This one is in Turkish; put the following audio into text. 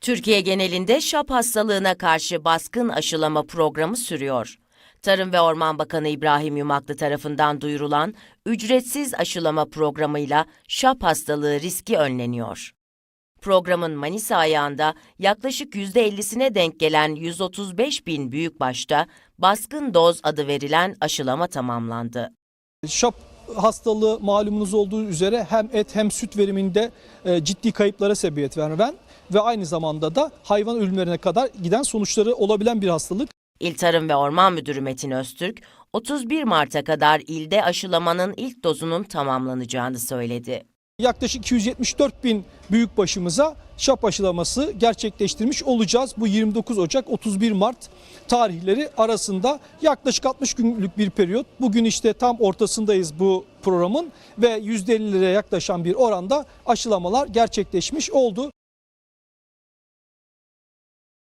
Türkiye genelinde şap hastalığına karşı baskın aşılama programı sürüyor. Tarım ve Orman Bakanı İbrahim Yumaklı tarafından duyurulan ücretsiz aşılama programıyla şap hastalığı riski önleniyor. Programın Manisa ayağında yaklaşık %50'sine denk gelen 135 bin büyükbaşta baskın doz adı verilen aşılama tamamlandı. Şap hastalığı malumunuz olduğu üzere hem et hem süt veriminde e, ciddi kayıplara sebebiyet veren ve aynı zamanda da hayvan ölümlerine kadar giden sonuçları olabilen bir hastalık. İl Tarım ve Orman Müdürü Metin Öztürk, 31 Mart'a kadar ilde aşılamanın ilk dozunun tamamlanacağını söyledi. Yaklaşık 274 bin büyükbaşımıza şap aşılaması gerçekleştirmiş olacağız. Bu 29 Ocak 31 Mart tarihleri arasında yaklaşık 60 günlük bir periyot. Bugün işte tam ortasındayız bu programın ve %50'lere yaklaşan bir oranda aşılamalar gerçekleşmiş oldu.